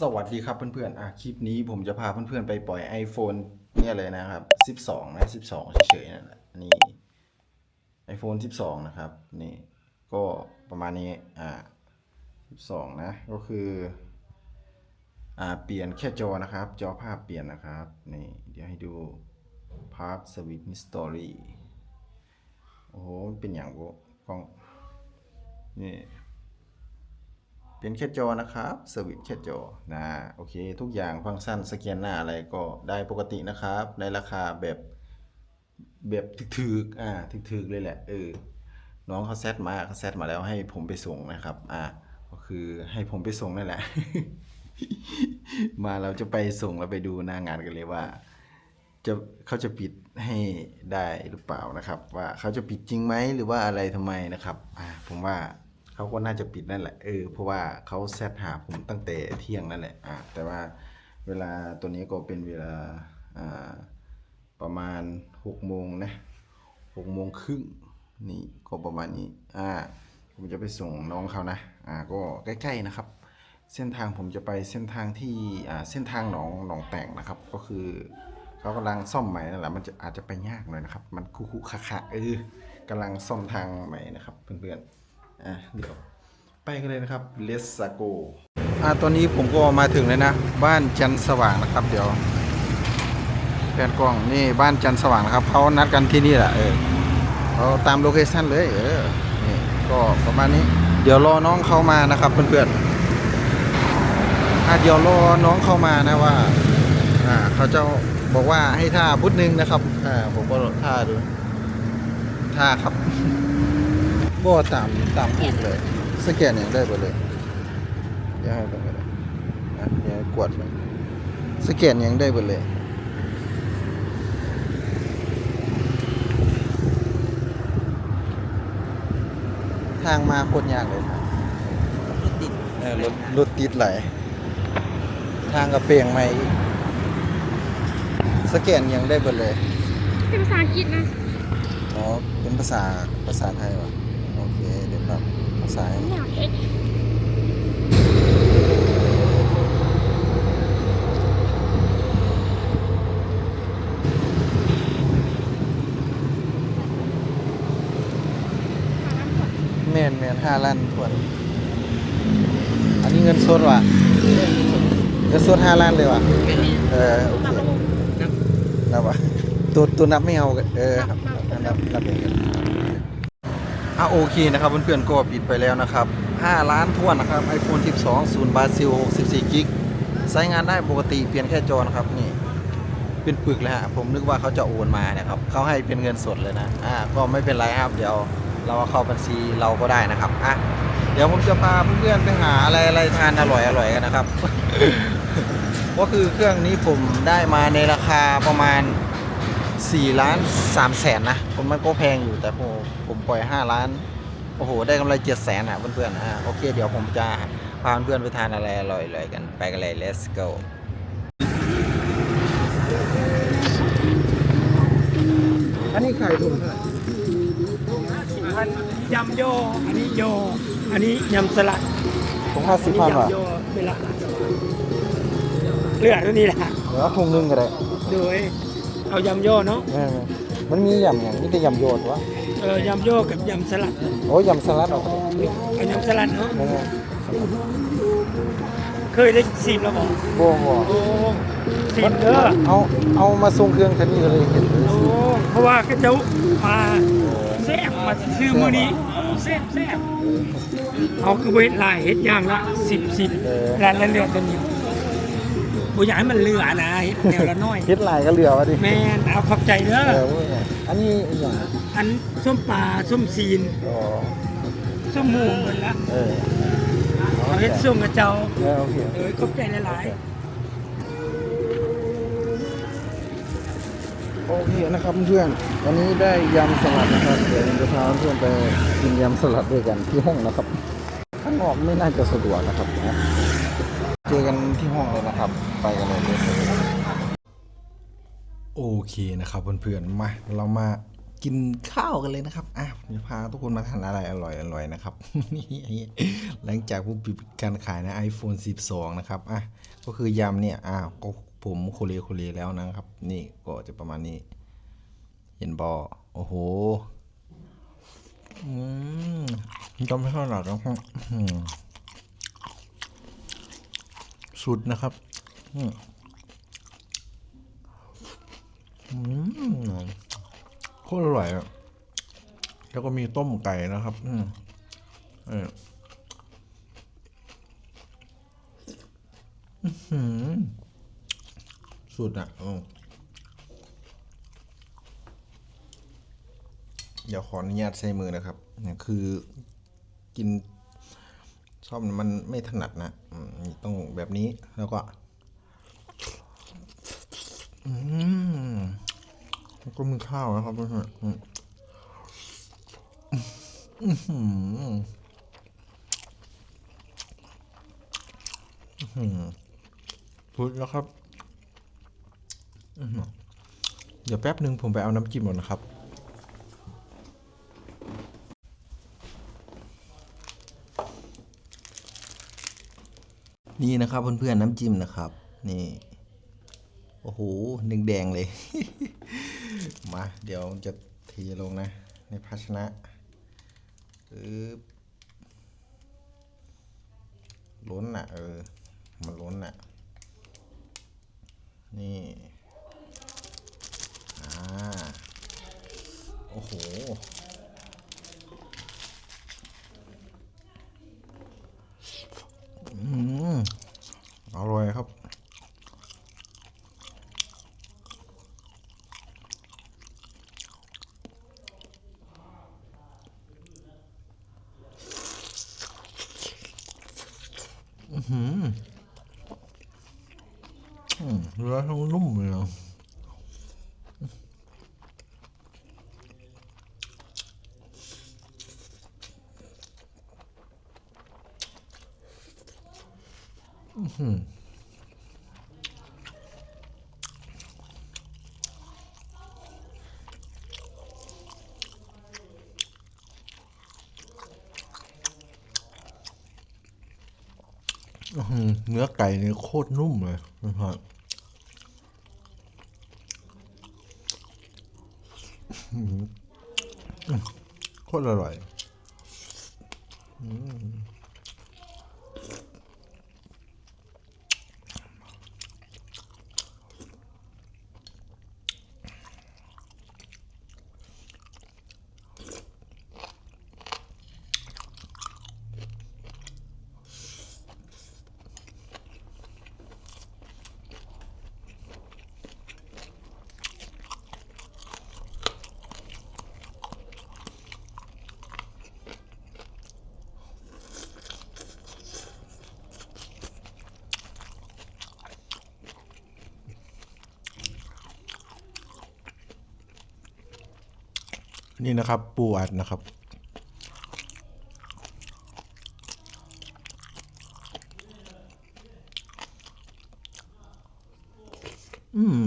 สวัสดีครับเพื่อนๆ อะคลิปนี้ผมจะพาเพื่อนๆ ไปปล่อย iPhone เนี่ยเลยนะครับ 12 นะ 12 เฉยๆนั่นแหละนี่ iPhone 12 นะครับ นี่ ก็ประมาณนี้ อ่า 12 นะ ก็คือ อ่า เปลี่ยนแค่จอนะครับ จอภาพเปลี่ยนนะครับ นี่ เดี๋ยวให้ดู Park Switch Story โอ้โห เป็นอย่างกูกล้อง นี่ เป็นแค่จอนะครับเซอร์วิสแค่จอนะโอเค ทุกอย่างฟังก์ชันสแกนหน้าอะไรก็ได้ปกตินะครับ ในราคาแบบแบบถึกๆอ่าถึกๆเลยแหละเออน้องเขาแซดมาเขาแซดมาแล้วให้ผมไปส่งนะครับอ่าก็คือให้ผมไปส่งนั่นแหละ มาเราจะไปส่งแล้วไปดูหน้างานกันเลยว่าจะเขาจะปิดให้ได้หรือเปล่านะครับ ว่าเขาจะปิดจริงไหมหรือว่าอะไรทำไมนะครับอ่าผมว่า เขาก็น่าจะปิดนั่นแหละเออเพราะว่าเขาแซดหาผมตั้งแต่เที่ยงนั่นแหละอ่าแต่ว่าเวลาตัวนี้ก็เป็นเวลาอ่าประมาณหกโมงนะหกโมงครึ่งนี่ก็ประมาณนี้อ่าผมจะไปส่งน้องเขานะอ่าก็ใกล้ๆนะครับ เส้นทางผมจะไปเส้นทางที่อ่าเส้นทางหนองหนองแตงนะครับ ก็คือเขากำลังซ่อมใหม่นั่นแหละมันจะอาจจะไปยากหน่อยนะครับ มันคุคุคะคะเออกำลังซ่อมทางใหม่นะครับเพื่อนๆ อะเดี๋ยว ไปกันเลยนะครับ Let's go อ่าตอนนี้ผมก็มาถึงเลยนะ บ้านจันสว่างนะครับ เดี๋ยวแผนกล้องนี่บ้านจันสว่างนะครับเขานัดกันที่นี่แหละเออเขาตามโลเคชั่นเลยเออนี่ก็ประมาณนี้ เดี๋ยวรอน้องเขามานะครับเพื่อนๆอะเดี๋ยวรอน้องเข้ามานะว่าอ่าเขาจะบอกว่าให้ท่าพุทธหนึ่งนะครับอ่าผมก็ท่าดูท่าครับ ก็ตามตามพูดเลย สแกนอย่างได้หมดเลยเดี๋ยวให้ตรงนี้นะเดี๋ยวให้กวดเลยสแกนอย่างได้หมดเลยทางมาโคตรยากเลยครับรถติดเออรถรถติดไหลายทางกระเปลียงใหม่อีกสแกนยังได้เบิดเลย เป็นภาษาอังกฤษนะ อ๋อ เป็นภาษาภาษาไทยวะโอ เคเดี๋ยวปรับภายเอ็กแม่นแม่นห้าล้านทวนอันนี้เงินสดว่ะเงินสดห้าล้านเลยว่ะเออโอเคนับว่ะตัวตัวนับไม่เอาเออครับนับนับเองกัน อะโอเคนะครับเพื่อนๆก็ปิดไปแล้วนะครับ 5 ล้านทวนนะครับ iPhone 12 0บาทซิล64กิกใช้งานได้ปกติเปลี่ยนแค่จอนะครับนี่เป็นปึกเลยฮะผมนึกว่าเขาจะโอนมานะครับเขาให้เป็นเงินสดเลยนะอ่าก็ไม่เป็นไรครับ เดี๋ยวเราเข้าบัญชีเราก็ได้นะครับอะเดี๋ยวผมจะพาเพื่อนๆไปหาอะไรอะไรทานอร่อยอร่อยกันนะครับ ก็คือเครื่องนี้ผมได้มาในราคาประมาณ 4ล้าน3แสนนะผมมันก็แพงอยู่แต่ผมผมปล่อย 5 ล้าน โอ้โห ได้กำไร7แสนอะเพื่อนๆอ่าโอเค เดี๋ยวผมจะพาเพื่อนๆไปทานอะไรอร่อยๆกันไปกันเลย let's go อันนี้ไข่ถุงเท่าไหร่พันยำโย อันนี้โย อันนี้ยำสลัดถุงห้าสิบพันว่ะยำโยเวลาเลือดตัวนี้แหละเดี๋ยวถุงหนึงก็ได้โดย เอายำโยเนาะเออมันมียำอย่างนี้แต่ยำโยดวะเออยำโยกับยำสลัดโอ้ยยำสลัดเอาเอายำสลัดเนาะโอ้โหเคยได้ชิมแล้วบอกโบ้โหโอ้ชิมเด้อเอาเอามาส่งเครื่องคันนี้ก็เลยเห็นเลยโอ้เพราะว่าเขาเจ้ามาแซ่บมาชื่อมือนี้แซ่บแซ่บเอาคือเวทลายเฮ็ดอย่างละสิบสิบร้านละเลือดตัวนี้ บ่อยากให้มันเหลือนะเฮ็ดแนวละน้อย คิดลายก็เหลือวะดิแม่นเอาขอบใจเด้อเออเว้ยอันนี้อีกอย่างอันส้มปลาส้มซีนอ๋อส้มหมูหมดละเออเอาเฮ็ดส้มกับเจ้าเออโอเคเออขอบใจหลายโอเคนะครับเพื่อนๆวันนี้ได้ยำสลัดนะครับเดี๋ยวผมจะพาเพื่อนไปกินยำสลัดด้วยกันที่ห้องนะครับข้างนอกไม่น่าจะสะดวกนะครับนะเจ อกันที่ห้องเลยนะครับ ไปกันเลยโอเคนะครับเพื่อนๆมาเรามากินข้าวกันเลยนะครับ อะจะพาทุกคนมาทานอะไรอร่อยๆนะครับ หลังจากผู้ปิดการขายนะ iPhone 12 นะครับ อะ ก็คือยำเนี่ยอ้าวก็ผมโคเลโคเลแล้วนะครับ นี่ก็จะประมาณนี้ เห็นบอโอ้โห อืมจำไม่เท่าไหร่นะครับอืม สุดนะครับโคตรอร่อยอะ แล้วก็มีต้มไก่นะครับ อืมเออสุดอะเดี๋ยวขออนุญาตใช้มือนะครับเนี่ยคือกินชอบมันไม่ถนัดนะ ต้องแบบนี้แล้วก็อืมแล้วก็มีข้าวนะครับเพื่อนพุดแล้วครับ เดี๋ยวแป๊บหนึ่งผมไปเอาน้ำจิ้มก่อนนะครับ นี่นะครับเพื่อนๆน้ำจิ้มนะครับ นี่ โอ้โหแดงๆเลย มา เดี๋ยวจะเทลงนะ ในภาชนะปึ๊บล้นอะ เออ มันล้นอะ นี่อ่าโอ้โห อร่อยครับ อืมเนื้อทั้งนุ่มเลยนะอื้อหือ เนื้อไก่นี่โคตรนุ่มเลยนะครับโคตรอร่อยอืม นี่นะครับ ปูอัดนะครับ อืม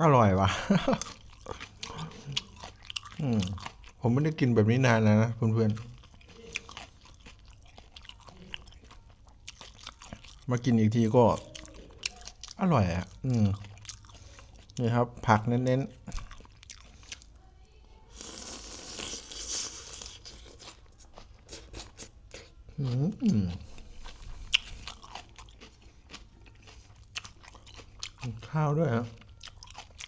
อร่อยว่ะ อืม ผมไม่ได้กินแบบนี้นานแล้วนะเพื่อนๆมากินอีกทีก็ อร่อยอะ อืม นี่ครับ ผักเน้นๆอืมข้าวด้วยฮะ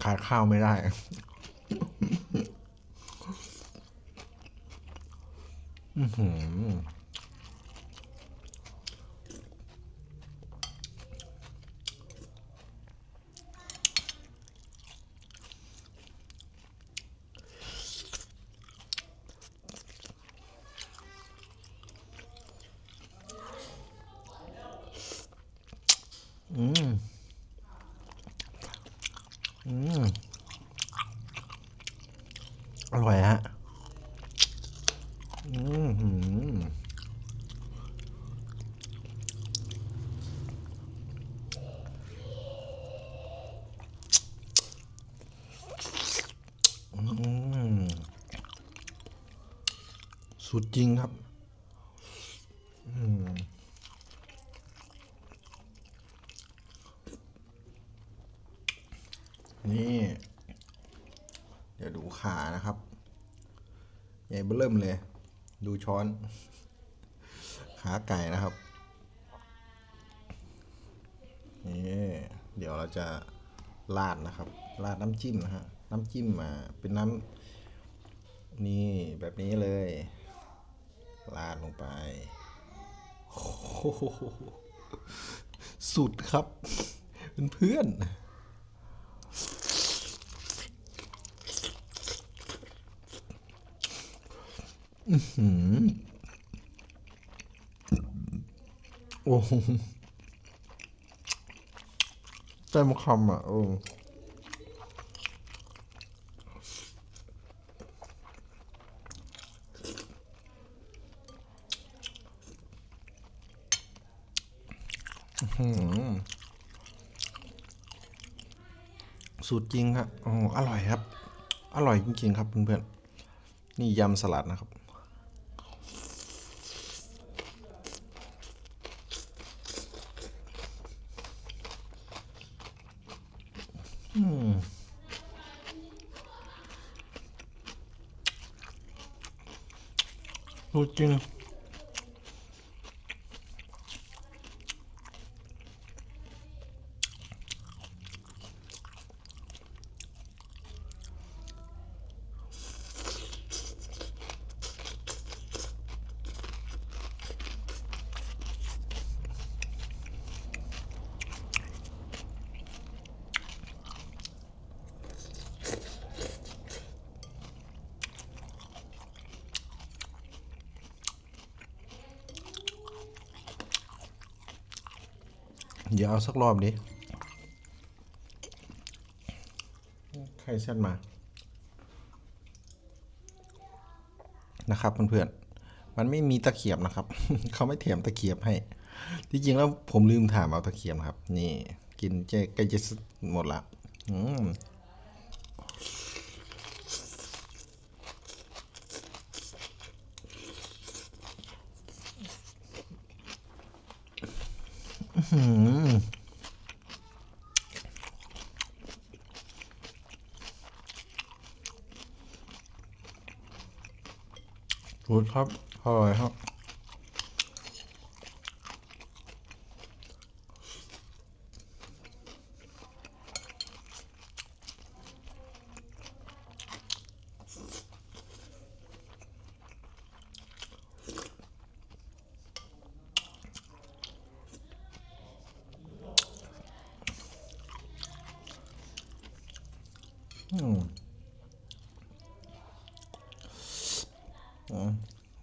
ขาดข้าวไม่ได้ อือหือ อืม อร่อยฮะ อืมหืมสุดจริงครับ ขานะครับ ใหญ่เบิ่มเลย ดูช้อน ขาไก่นะครับนี่เดี๋ยวเราจะราดนะครับ ราดน้ำจิ้มนะฮะ น้ำจิ้มมาเป็นน้ำนี่แบบนี้เลยราดลงไปสุดครับเพื่อนๆอื้อหือ โอ้โหเต็มคำอะโอ้สุดจริงครับโอ้อร่อยครับ อร่อยจริง ๆ ครับเพื่อนๆ นี่ยำสลัดนะครับ สุดจ เดี๋ยวเอาสักรอบดิใครเส้นมา นะครับเพื่อนๆมันไม่มีตะเขียบนะครับ เขาไม่แถมตะเขียบให้ ที่จริงแล้วผมลืมถามเอาตะเขียบครับ นี่ กินเจ๊ใกล้จะหมดละ อืม สุดครับ อร่อยครับ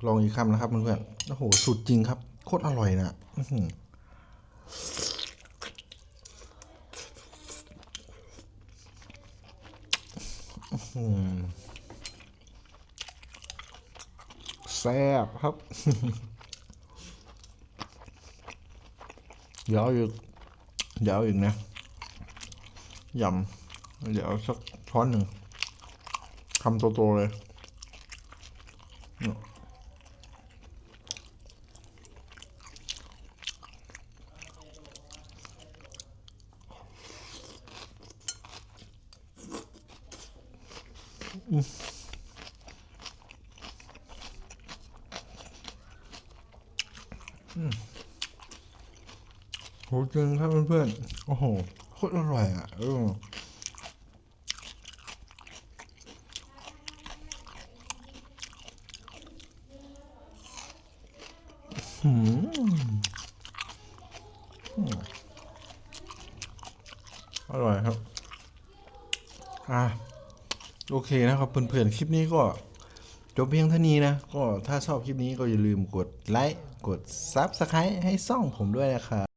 ลองอีกคำนะครับเพื่อนๆ โอ้โหสุดจริงครับ โคตรอร่อยนะแซ่บครับ เดี๋ยวเอาอีกเดี๋ยวเอาอีกนะยำเดี๋ยวเอาสักช้อนหนึ่งคำโตๆเลย โหจริงครับเพื่อนๆ โอ้โห โคตรอร่อยอะ เออหืมอร่อยครับ อะ โอเคนะครับเพื่อนๆคลิปนี้ก็จบเพียงเท่านี้นะ ก็ถ้าชอบคลิปนี้ก็อย่าลืมกดไลค์ กด Subscribe ให้ซ่องผมด้วยนะครับ